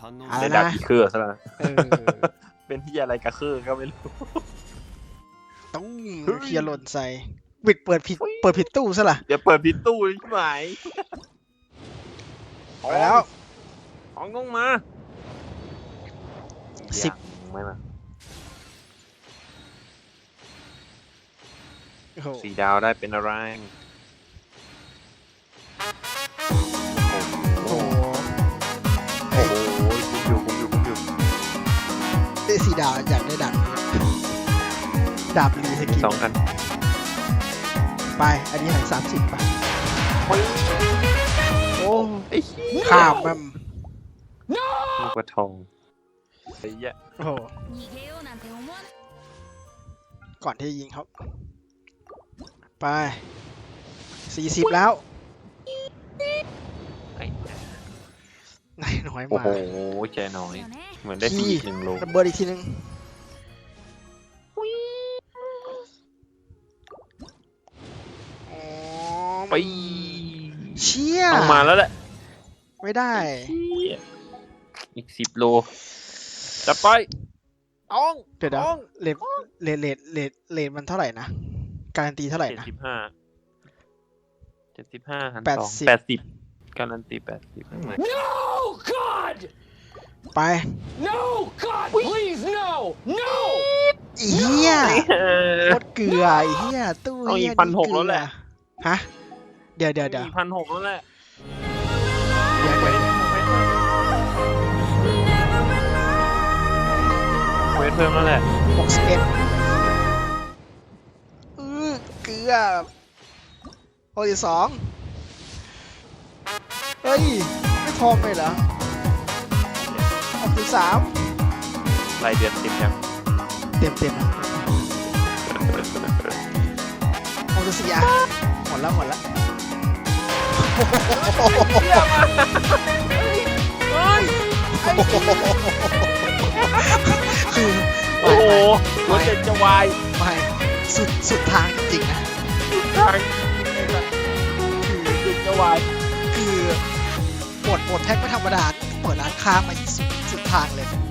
堪能เอาได้ละดาบอีกเครือซะแล้วเออเป็นที่อะไรกับเครือก็ไม่รู้ต้องเฮ้ยเคลียร์หล่นใส่บิดเปิดผิดเปิดผิดตู้ซะล่ะเดี๋ยวเปิดพิดตู้ใช่ไหมไปแล้วของต้องมาสิบยังไม่มาโอ้โหสี่ดาวได้เป็นอะไร ดาวอยากได้ดาบดาบรีสกินสองอัน ไป อันนี้หัยสามสิบไปโอ้ข้ามมันลูกกระทองไอ้ยะโอ้ก่อนที่ยิงครับ ไปสี่สิบแล้ว ไหนน้อยโอ้มาโหใจน้อยよねเหมือนได้ขี้สี่หนึ่งโลระเบิดอีกทีนึงอ๋อไปเชี่ยต้องมาแล้วแหละไม่ได้ อีกสิบโลจะไปอ้องเดี๋ยวเดี๋ยวอ้องเลทเลทเลทเลทเลทมันเท่าไหร่นะ การันตีเท่าไหร่เจ็ดนะ สิบห้าเจ็ดสิบห้าหันแปดสองสิบ แปดสิบการันตีแปดสิบ No, God! ไป No, God, please, no! No! อีเหี้ยโคตรเกลือไอีเหี้ยตู้เอาอีเหี้กยพันหกแล้วแหละฮะ เดี๋ยวเดี๋ยวเดี๋ยวมีพันหกแล้วแหละเดี๋ยวเดี๋ยวเวทเพิ่มแล้วแหละหกสิบเอ็ดอือเกลือหกสิบสองเฮ้ย ไม่ทองเลยเหรอ หกสิบสามรายเดือนติดยังเต็มเต็มนะหกสิบสี่อะหมดแล้วหมดแล้วคือโอ้โหไม่รถเจ็ดจะวายไม่สุดสุดทางจริงๆนะทางเจ็ดจะวายคือหมดหมดแท็กไม่ธรรมดา เปิดร้านค้ามาสุดสุดทางเลย